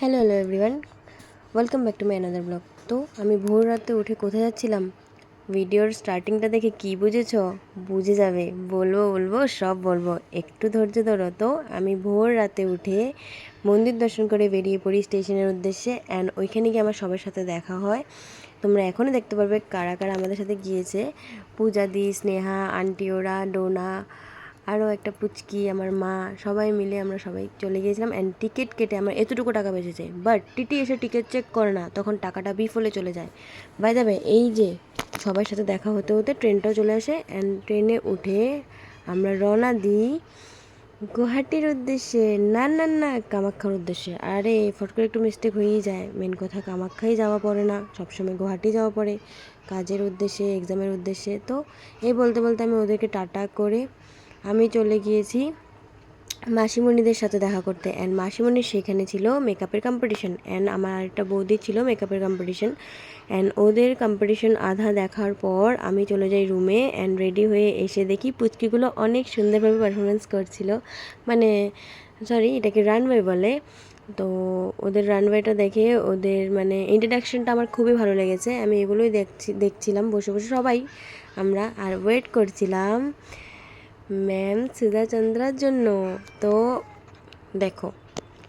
Hello hello everyone welcome back to my another blog তো আমি ভোর রাতে উঠে কোথায় যাচ্ছিলাম? ভিডিওর স্টার্টিংটা দেখে কি বুঝেছ? বুঝে যাবে। বলব বলব, সব বলব। একটু ধৈর্য ধরো তো। আমি ভোর রাতে উঠে মন্দির দর্শন করে বেরিয়ে পড়ি স্টেশনের উদ্দেশ্যে অ্যান্ড ওইখানে গিয়ে আমার সবার সাথে দেখা হয়। তোমরা এখনও দেখতে পারবে কারা কারা আমাদের সাথে গিয়েছে। পূজা দি স্নেহা, আন্টি ওরা, ডোনা আরও একটা পুচকি, আমার মা, সবাই মিলে আমরা সবাই চলে গিয়েছিলাম অ্যান্ড টিকিট কেটে আমার এতটুকু টাকা বেঁচেছে। বাট টিটি এসে টিকিট চেক করে না, তখন টাকাটা বিফলে চলে যায়। বাই যাবে এই যে সবার সাথে দেখা হতে হতে ট্রেনটাও চলে আসে অ্যান্ড ট্রেনে উঠে আমরা রওনা দিই গুয়াহাটির উদ্দেশ্যে, না না না, কামাখ্যার উদ্দেশ্যে। আরে, ফট করে একটু মিস্টেক হয়েই যায়। মেন কথা, কামাখ্যাই যাওয়া পড়ে না, সবসময় গুয়াহাটি যাওয়া পড়ে। কাজের উদ্দেশ্যে এক্সামের উদ্দেশ্যে। তো এই বলতে বলতে আমি ওদেরকে টাটা করে আমি চলে গিয়েছি মাসিমণিদের সাথে দেখা করতে। অ্যান্ড মাসিমণির সেখানে ছিল মেকআপের কম্পিটিশন অ্যান্ড আমার একটা বৌদি ছিল মেকআপের কম্পিটিশন অ্যান্ড ওদের কম্পিটিশন আধা দেখার পর আমি চলে যাই রুমে অ্যান্ড রেডি হয়ে এসে দেখি পুচকিগুলো অনেক সুন্দরভাবে পারফরমেন্স করছিল। মানে সরি এটাকে রানওয়ে বলে। তো ওদের রানওয়েটা দেখে ওদের মানে ইন্ট্রোডাকশনটা আমার খুবই ভালো লেগেছে। আমি এগুলোই দেখছি, দেখছিলাম, বসে বসে সবাই, আমরা। আর ওয়েট করছিলাম। ম্যাম সুধাচন্দ্রার জন্য। তো দেখো,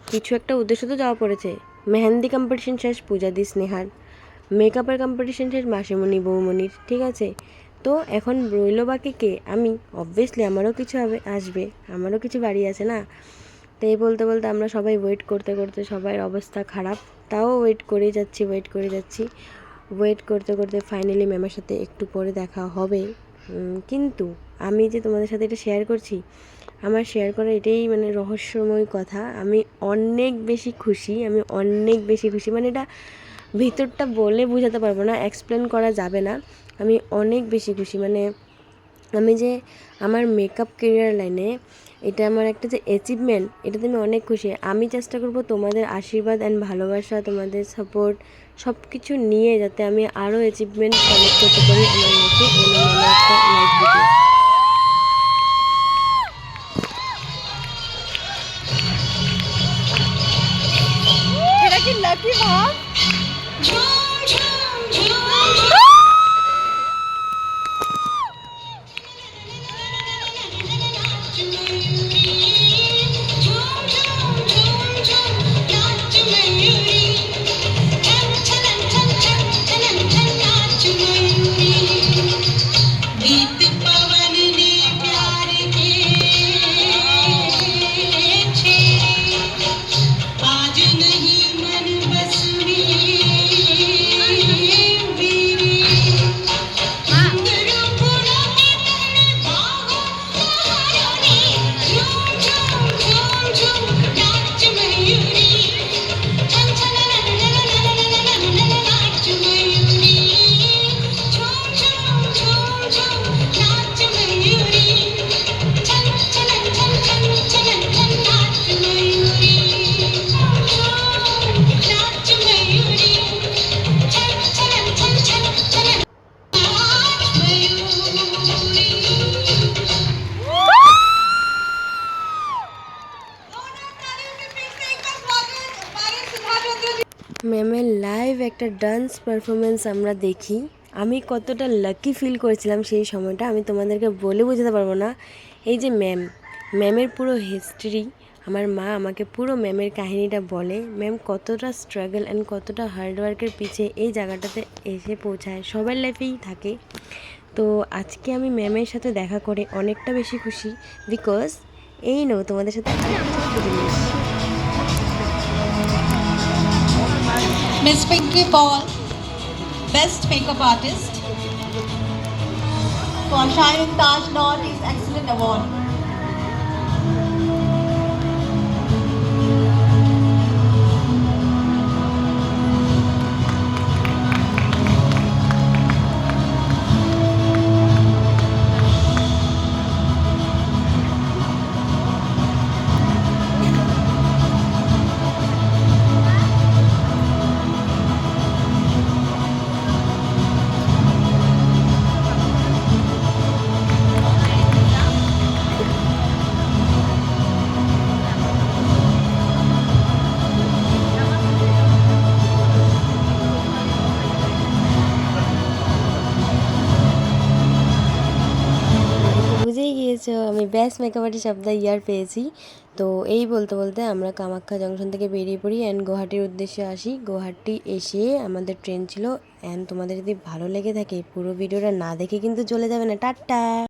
কিছু একটা উদ্দেশ্য তো যাওয়া পড়েছে। মেহেন্দি কম্পিটিশন শেষ, পূজা দি স্নেহার। মেকআপের কম্পিটিশন শেষ, মাসিমণি, বৌমণির, ঠিক আছে? তো এখন রইল বাকি কে? আমি। অবভিয়াসলি আমারও কিছু হবে আসবে। আমারও কিছু বাড়ি আছে না? তো এই বলতে বলতে আমরা সবাই ওয়েট করতে করতে সবাই অবস্থা খারাপ। তাও ওয়েট করে যাচ্ছি ওয়েট করে যাচ্ছি। ওয়েট করতে করতে ফাইনালি ম্যামের সাথে একটু পরে দেখা হবে। কিন্তু আমি যে তোমাদের সাথে এটা শেয়ার করছি, আমার শেয়ার করা এটাই মানে রহস্যময় কথা। আমি অনেক বেশি খুশি, আমি অনেক বেশি খুশি। মানে এটা ভিতরটা বলে বোঝাতে পারব না এক্সপ্লেন করা যাবে না। আমি অনেক বেশি খুশি। মানে আমি যে আমার মেকআপ কেরিয়ার লাইনে এটা আমার একটা যে অ্যাচিভমেন্ট এটাতে আমি অনেক খুশি। আমি চেষ্টা করব তোমাদের আশীর্বাদ অ্যান্ড ভালোবাসা, তোমাদের সাপোর্ট সব কিছু নিয়ে যাতে আমি আরও অ্যাচিভমেন্ট কালেক্ট করতে পারি আমার মধ্যে একটা ডান্স পারফরমেন্স আমরা দেখি। আমি কতটা লাকি ফিল করেছিলাম সেই সময়টা, আমি তোমাদেরকে বলে বোঝাতে পারব না। এই যে ম্যাম ম্যামের পুরো হিস্ট্রি আমার মা আমাকে পুরো ম্যামের কাহিনীটা বলে। ম্যাম কতটা স্ট্রাগল অ্যান্ড কতটা হার্ডওয়ার্কের পিছে এই জায়গাটাতে এসে পৌঁছায়। সবার লাইফেই থাকে। তো আজকে আমি ম্যামের সাথে দেখা করে অনেকটা বেশি খুশি বিকজ এই নো তোমাদের সাথে Miss Pinky Paul, Best Makeup Artist for Shining Taj Northeast Excellent Award. Best makeup artist of the year পেয়েছি। তো এই বলতে বলতে আমরা কামাখ্যা জংশন থেকে বেরিয়ে পড়ি অ্যান্ড গুয়াহাটির উদ্দেশ্যে আসি। গুয়াহাটি এসে আমাদের ট্রেন ছিল অ্যান্ড তোমাদের যদি ভালো লেগে থাকে, পুরো ভিডিওটা না দেখে কিন্তু চলে যাবে না। টাটা!